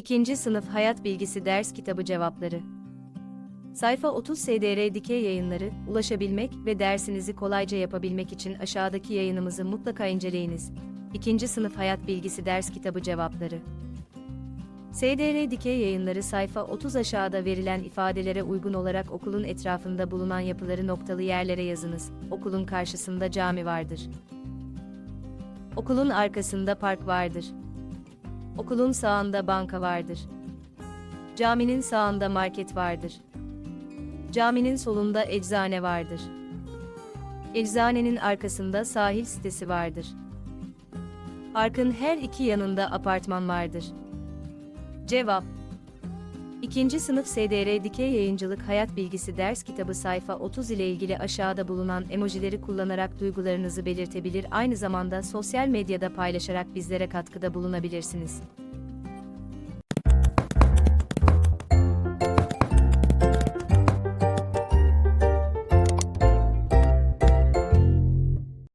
İkinci sınıf hayat bilgisi ders kitabı cevapları. Sayfa 30 SDR Dikey Yayınları, ulaşabilmek ve dersinizi kolayca yapabilmek için aşağıdaki yayınımızı mutlaka inceleyiniz. İkinci sınıf hayat bilgisi ders kitabı cevapları. SDR Dikey Yayınları sayfa 30 aşağıda verilen ifadelere uygun olarak okulun etrafında bulunan yapıları noktalı yerlere yazınız. Okulun karşısında cami vardır. Okulun arkasında park vardır. Okulun sağında banka vardır. Caminin sağında market vardır. Caminin solunda eczane vardır. Eczanenin arkasında sahil sitesi vardır. Parkın her iki yanında apartman vardır. Cevap 2. sınıf SDR Dikey Yayıncılık Hayat Bilgisi ders kitabı sayfa 30 ile ilgili aşağıda bulunan emojileri kullanarak duygularınızı belirtebilir aynı zamanda sosyal medyada paylaşarak bizlere katkıda bulunabilirsiniz.